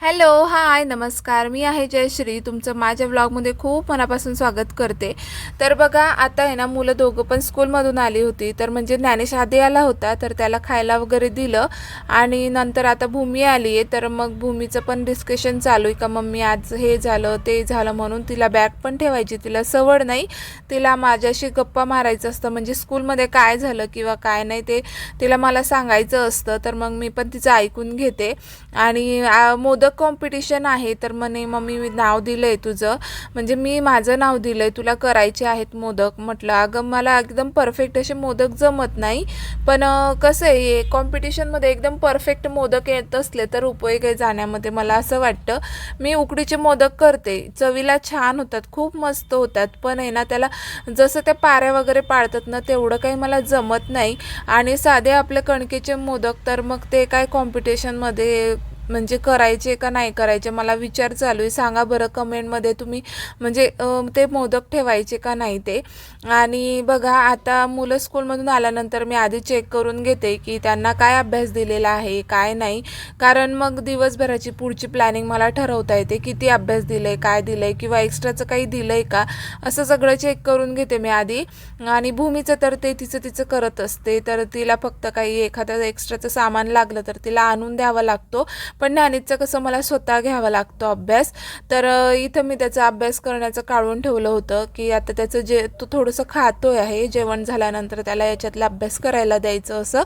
Hello hi नमस्कार. मी आहे जयश्री. तुमचं माझ्या ब्लॉगमध्ये खूप मनापासून स्वागत करते. तर बघा आता आहे ना मुलं दोघं पण स्कूलमधून आली होती. तर म्हणजे ज्ञानेश आधी आला होता तर त्याला खायला वगैरे दिलं. आणि नंतर आता भूमी आली आहे. तर मग भूमीचं पण डिस्कशन चालू आहे का मम्मी आज हे झालं ते झालं म्हणून तिला बॅग पण ठेवायची. तिला सवड नाही. तिला माझ्याशी गप्पा मारायचं असतं. म्हणजे स्कूलमध्ये काय झालं किंवा काय नाही ते तिला मला सांगायचं असतं. तर मग मी पण तिचं ऐकून घेते. आणि मोदक कॉम्पिटिशन आहे तर म्हणे मम्मी मी नाव दिलं आहे तुझं. म्हणजे मी माझं नाव दिलं आहे तुला करायचे आहेत मोदक. म्हटलं अगं मला एकदम परफेक्ट असे मोदक जमत नाही. पण कसं आहे कॉम्पिटिशनमध्ये एकदम परफेक्ट मोदक येत असले तर उपयोग आहे जाण्यामध्ये मला असं वाटतं. मी उकडीचे मोदक करते चवीला छान होतात खूप मस्त होतात पण आहे ना त्याला जसं त्या पाऱ्या वगैरे पाळतात ना तेवढं काही मला जमत नाही. आणि साधे आपले कणकेचे मोदक तर मग ते काय कॉम्पिटिशनमध्ये म्हणजे करायचे का नाही करायचे मला विचार चालू आहे. सांगा बरं कमेंटमध्ये तुम्ही म्हणजे ते मोदक ठेवायचे का नाही ते. आणि बघा आता मुलं स्कूलमधून आल्यानंतर मी आधी चेक करून घेते की त्यांना काय अभ्यास दिलेला आहे काय नाही. कारण मग दिवसभराची पुढची प्लॅनिंग मला ठरवता येते किती अभ्यास दिलं आहे काय दिलं आहे किंवा एक्स्ट्राचं काही दिलं आहे का? असं सगळं चेक करून घेते मी आधी. आणि भूमीचं तर ते तिचं तिचं करत असते. तर तिला फक्त काही एखादं एक्स्ट्राचं सामान लागलं तर तिला आणून द्यावा लागतो. पण ज्ञानीचं कसं मला स्वतः घ्यावा लागतो अभ्यास. तर इथं मी त्याचा अभ्यास करण्याचं काढून ठेवलं होतं की आता त्याचं जे तो थोडंसं खातोय आहे जेवण झाल्यानंतर त्याला याच्यातला अभ्यास करायला द्यायचं असं.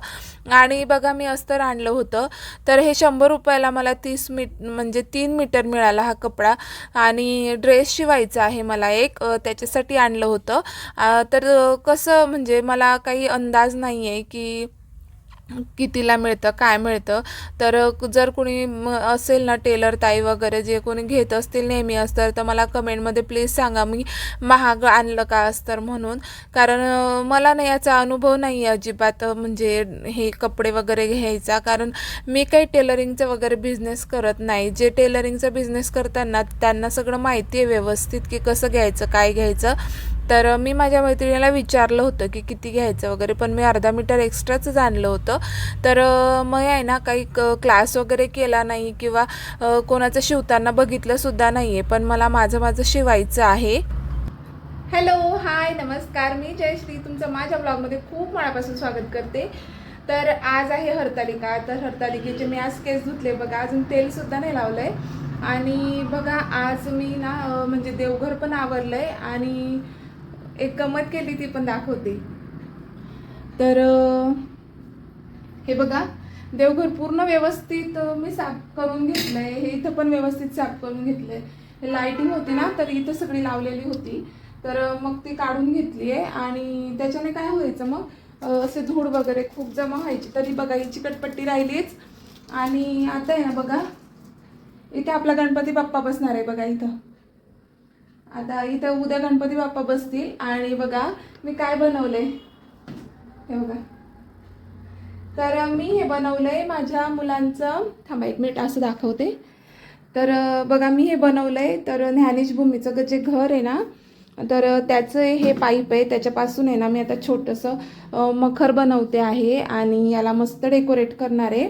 आणि बघा मी अस्तर आणलं होतं. तर हे शंभर रुपयाला मला तीस मीट म्हणजे तीन मीटर मिळाला हा कपडा. आणि ड्रेस शिवायचा आहे मला एक त्याच्यासाठी आणलं होतं. तर कसं म्हणजे मला काही अंदाज नाही आहे की कितीला मिळतं काय मिळतं. तर जर कुणी असेल ना टेलर ताई वगैरे जे कोणी घेत असतील नेहमी अस्तर तर मला कमेंटमध्ये प्लीज सांगा. मी महाग आणलं का अस्तर म्हणून. कारण मला ना याचा अनुभव नाही आहे अजिबात म्हणजे हे कपडे वगैरे घ्यायचा. कारण मी काही टेलरिंगचं वगैरे बिझनेस करत नाही. जे टेलरिंगचा बिझनेस करताना त्यांना सगळं माहिती आहे व्यवस्थित की कसं घ्यायचं काय घ्यायचं. तर मी माझ्या मैत्रिणीला विचारलं होतं की किती घ्यायचं वगैरे पण मी अर्धा मीटर एक्स्ट्राच आणलं होतं. तर मग आहे ना काही क क्लास वगैरे केला नाही किंवा कोणाचं शिवताना बघितलंसुद्धा नाही आहे पण मला माझं माझं शिवायचं आहे. हॅलो हाय नमस्कार. मी जयश्री तुमचं माझ्या ब्लॉगमध्ये खूप मनापासून स्वागत करते. तर आज आहे हरतालिका. तर हरतालिकेचे मी आज केस धुतले. बघा अजून तेलसुद्धा नाही लावलं आहे आणि बघा आज मी ना म्हणजे देवघर पण आवरलं आहे आणि एक गमत केली ती पण दाखवते. तर हे बघा देवघर पूर्ण व्यवस्थित मी साफ करून घेतलंय. हे इथं पण व्यवस्थित साफ करून घेतलंय. हे लाईटिंग होती ना तर इथं सगळी लावलेली होती. तर मग ती काढून घेतली आहे आणि त्याच्याने काय व्हायचं मग? असे धूळ वगैरे खूप जमा व्हायची. तरी बघा ही चिकटपट्टी राहिलीच. आणि आता आहे ना बघा इथे आपला गणपती बाप्पा बसणार आहे बघा इथं. आता इथं उद्या गणपती बाप्पा बसतील आणि बघा मी काय बनवलंय? हे बघा. तर मी हे बनवलं आहे माझ्या मुलांचं थांबा एक मिनिट असं दाखवते. तर बघा मी हे बनवलं आहे तर ज्ञानेश भूमीचं जे घर आहे ना तर त्याचं हे पाईप आहे. त्याच्यापासून आहे ना मी आता छोटंसं मखर बनवते आहे आणि याला मस्त डेकोरेट करणार आहे.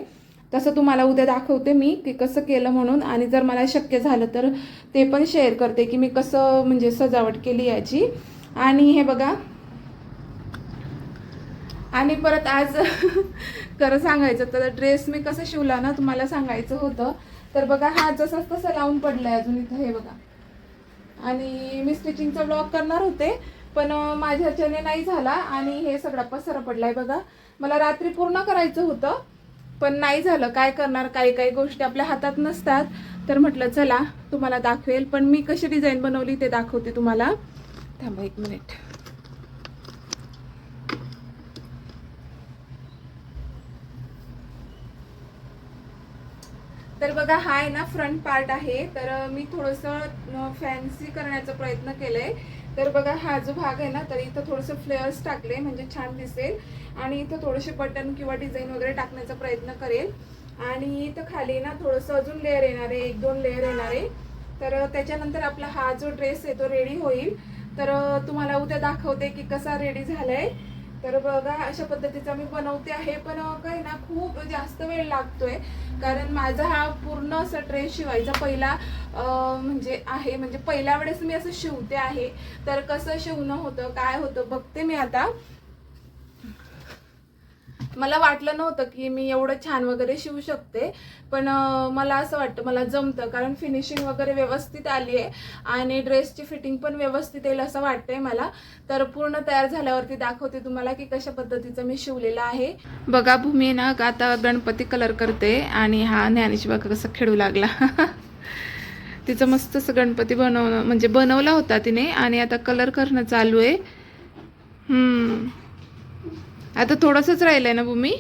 तसं तुम्हाला उद्या दाखवते मी की कसं केलं म्हणून. आणि जर मला शक्य झालं तर ते पण शेअर करते की मी कसं म्हणजे सजावट केली याची. आणि हे बघा. आणि परत आज खरं सांगायचं तर ड्रेस मी कसं शिवला ना तुम्हाला सांगायचं होतं. तर बघा हा जसाच तसं लावून पडलाय अजून इथं हे बघा. आणि मी स्टिचिंगचा ब्लॉग करणार होते पण माझ्याच्याने नाही झाला. आणि हे सगळा पडला पडलाय बघा. मला रात्री पूर्ण करायचं होतं. पण नाही झालं. काय करणार? काही काही गोष्टी आपल्या हातात नसतात. तर म्हटलं चला तुम्हाला दाखवेल. पण मी कशी डिझाईन बनवली ते दाखवते तुम्हाला. थांबा एक मिनिट तर बघा हा आहे ना फ्रंट पार्ट आहे. तर मी थोडंसं फॅन्सी करण्याचा प्रयत्न केलाय. तर बघा हा जो भाग आहे ना तर इथं थोडंसं फ्लेअर्स टाकले म्हणजे छान दिसेल. आणि इथं थोडेसे बटन किंवा डिझाईन वगैरे टाकण्याचा प्रयत्न करेल. आणि इथं खाली ना थोडंसं अजून लेअर येणार आहे एक दोन लेअर येणार आहे. तर त्याच्यानंतर आपला हा जो ड्रेस आहे तो रेडी होईल. तर तुम्हाला उद्या दाखवते की कसा रेडी झाला आहे तर बघा अशा पद्धतीचा मी बनवते आहे. पण काय ना खूप जास्त वेळ लागतोय. कारण माझा हा पूर्ण असा ड्रेस शिवायचा पहिला म्हणजे आहे. म्हणजे पहिल्या वेळेस मी असं शिवते आहे. तर कसं शिवणं होतं काय होतं बघते मी आता. मला वाटलं नव्हतं की मी एवढं छान वगैरे शिवू शकते पण मला असं वाटतं मला जमतं कारण फिनिशिंग वगैरे व्यवस्थित आली आहे आणि ड्रेसची फिटिंग पण व्यवस्थित येईल असं वाटतंय मला. तर पूर्ण तयार झाल्यावरती दाखवते तुम्हाला की कशा पद्धतीचं मी शिवलेलं आहे. बघा भूमी ना आता गणपती कलर करते आणि हा ज्ञानेश बघा कसं खेळू लागला. तिचं मस्त असं गणपती बनवणं म्हणजे बनवला होता तिने आणि आता कलर करणं चालू आहे. हम्म. आता थोडंसंच राहिलंय ना भूमी?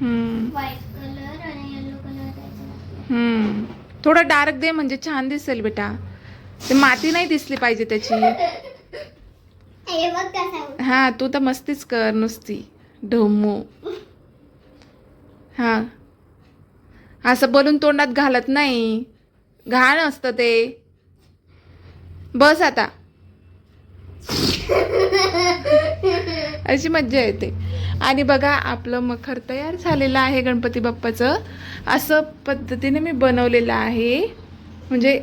हम्म. व्हाईट कलर आणि येलो कलर द्यायचा हम्म. थोडं डार्क दे म्हणजे छान दिसेल बेटा. ते माती नाही दिसली पाहिजे त्याची. हे हा तू तर मस्तीच कर नुसती. ढोमू. हा. असं बोलून तोंडात घालत नाही. घाण असतं ते. बस आता. अशी मज्जा येते. आणि बघा आपलं मखर तयार झालेलं आहे गणपती बाप्पाचं. असं पद्धतीने मी बनवलेलं आहे. म्हणजे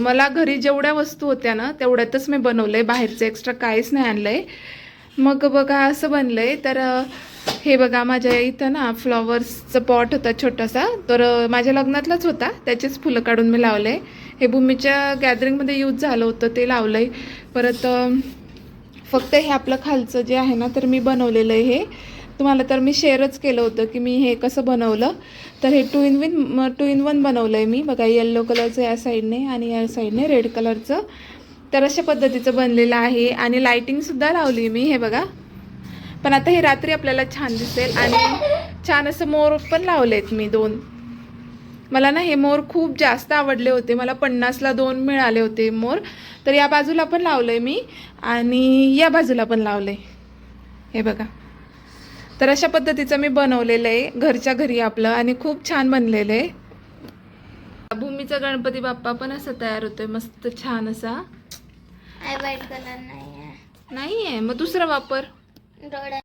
मला घरी जेवढ्या वस्तू होत्या ना तेवढ्यातच मी बनवलं आहे बाहेरचं एक्स्ट्रा काहीच नाही आणलं आहे मग बघा असं बनलं आहे तर हे बघा माझ्या इथं ना फ्लॉवर्सचं पॉट होता छोटासा. तर माझ्या लग्नातलाच होता. त्याचेच फुलं काढून मी लावलं आहे हे भूमीच्या गॅदरिंगमध्ये यूज झालं होतं ते लावलं आहे परत फक्त हे आपलं खालचं जे आहे ना तर मी बनवलेलं आहे हे. तुम्हाला तर मी शेअरच केलं होतं की मी हे कसं बनवलं. तर हे two in one two in one बनवलं आहे मी. बघा येल्लो कलरचं या साईडने आणि या साईडने रेड कलरचं तर अशा पद्धतीचं बनलेलं आहे. आणि लायटिंगसुद्धा लावली मी हे बघा. पण आता हे रात्री आपल्याला छान दिसेल. आणि छान असं मोर पण लावले आहेत मी दोन. मला ना हे मोर खूप जास्त आवडले होते. मला पन्नासला दोन मिळाले होते मोर. तर या बाजूला पण लावलंय मी आणि या बाजूला पण लावलंय. हे बघा. तर अशा पद्धतीचं मी बनवलेलं आहे. घरच्या घरी आपलं आणि खूप छान बनलेलं आहे. भूमीचा गणपती बाप्पा पण असा तयार होतोय. मस्त छान असा. व्हाईट कलर नाही आहे आहे मग दुसरा वापर.